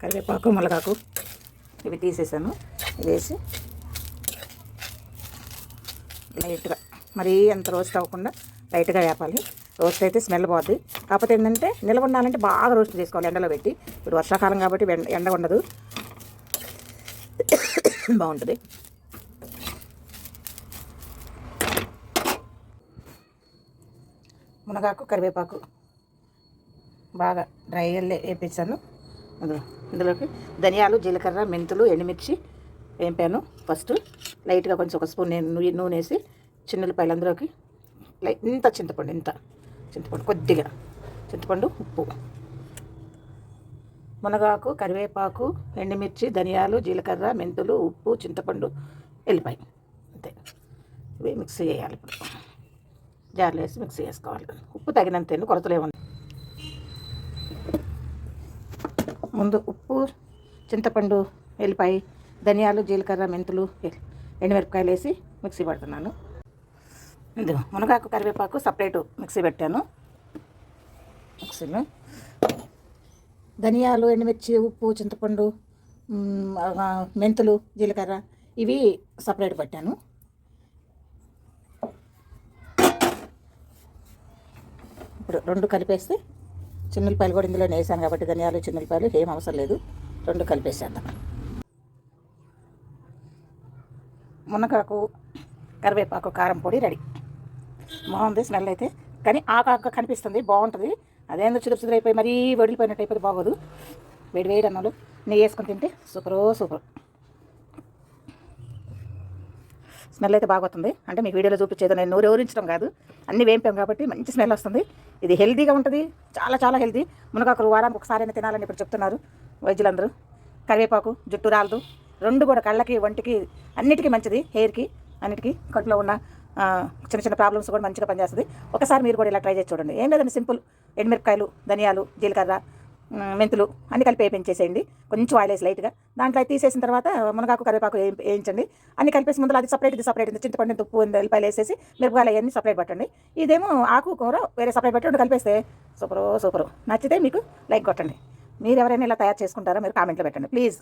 కరివేపాకు మునగాకు ఇవి తీసేసాను. వేసి లైట్గా మరీ అంత రోస్ట్ అవ్వకుండా లైట్గా వేపాలి. రోస్ట్ అయితే స్మెల్ పోద్ది. కాకపోతే ఏంటంటే నిల్వ ఉండాలంటే బాగా రోస్ట్ చేసుకోవాలి ఎండలో పెట్టి. ఇప్పుడు వర్షాకాలం కాబట్టి ఎండ ఎండ ఉండదు. బాగుంటుంది. మునగాకు కరివేపాకు బాగా డ్రై వేపించాను. ఇందులోకి ధనియాలు జీలకర్ర మెంతులు ఎండుమిర్చి వేంపాను. ఫస్ట్ లైట్గా కొంచెం ఒక స్పూన్ నేను నూనె నూనె వేసి చిన్నులపాయలు అందులోకి ఇంత చింతపండు ఇంత చింతపండు కొద్దిగా చింతపండు ఉప్పు. మునగాకు కరివేపాకు ఎండుమిర్చి ధనియాలు జీలకర్ర మెంతులు ఉప్పు చింతపండు ఎల్లిపాయ. అంతే. ఇవి మిక్స్ చేయాలి ఇప్పుడు. జార్లో వేసి మిక్స్ చేసుకోవాలి. ఉప్పు తగినంత ఎన్ని ముందు ఉప్పు చింతపండు ఎల్లిపాయ ధనియాలు జీలకర్ర మెంతులు ఎండుమిరపకాయలు వేసి మిక్సీ పడుతున్నాను. ఇది మునగాకు కరివేపాకు సపరేటు మిక్సీ పెట్టాను. మిక్సీలో ధనియాలు ఎండుమిర్చి ఉప్పు చింతపండు మెంతులు జీలకర్ర ఇవి సపరేట్ పెట్టాను. ఇప్పుడు రెండు కలిపేస్తే చిన్నులపాయలు కూడా ఇందులో వేసాను కాబట్టి ధనియాలు చిన్నులపాయలు ఏం అవసరం లేదు. రెండు కలిపేసేద్దాం. మునగాకు కరివేపాకు కారం పొడి రెడీ. బాగుంది స్మెల్ అయితే. కానీ ఆకు ఆకు కనిపిస్తుంది బాగుంటుంది. అదేందో చిదురు చిదురు మరీ వడిలిపోయినట్టు అయిపోతే బాగోదు. వేడి వేడి అన్నాలు నెయ్యి వేసుకొని తింటే సూపరో సూపర్. స్మెల్ అయితే బాగుతుంది అంటే మీకు వీడియోలో చూపించేది నేను నూరు ఎవరించడం కాదు. అన్ని వేంపాం కాబట్టి మంచి స్మెల్ వస్తుంది. ఇది హెల్తీగా ఉంటుంది. చాలా చాలా హెల్తీ మునగాకులు వారానికి ఒకసారి అయినా తినాలని ఇప్పుడు చెప్తున్నారు వైద్యులందరూ. కరివేపాకు జుట్టు రాలదు. రెండు కూడా కళ్ళకి వంటికి అన్నిటికీ మంచిది. హెయిర్కి అన్నిటికీ కడుపులో ఉన్న చిన్న చిన్న ప్రాబ్లమ్స్ కూడా మంచిగా పనిచేస్తుంది. ఒకసారి మీరు కూడా ఇలా ట్రై చేసి చూడండి. ఏం లేదండి సింపుల్. ఎండుమిరపకాయలు ధనియాలు జీలకర్ర మెంతులు అన్ని కలిపి వేయించేసేయండి. కొంచెం ఆయిల్ వేసి లైట్గా. దాంట్లో తీసేసిన తర్వాత మునగాకు కరివేపాకు వేయించండి. అన్ని కలిపేసి ముందు అది సపరేట్ ఇది సపరేట్ ఇది చింతపండు ఉప్పు ఇంత ఎల్లిపాయలు వేసేసి మిరపకాయలు అవన్నీ సపరేట్ పట్టండి. ఇదేమో ఆకు కూర వేరే సపరేట్ పెట్టి రెండు కలిపేస్తే సూపరు సూపరు. నచ్చితే మీకు లైక్ కొట్టండి. మీరు ఎవరైనా ఇలా తయారు చేసుకుంటారో మీరు కామెంట్లో పెట్టండి. ప్లీజ్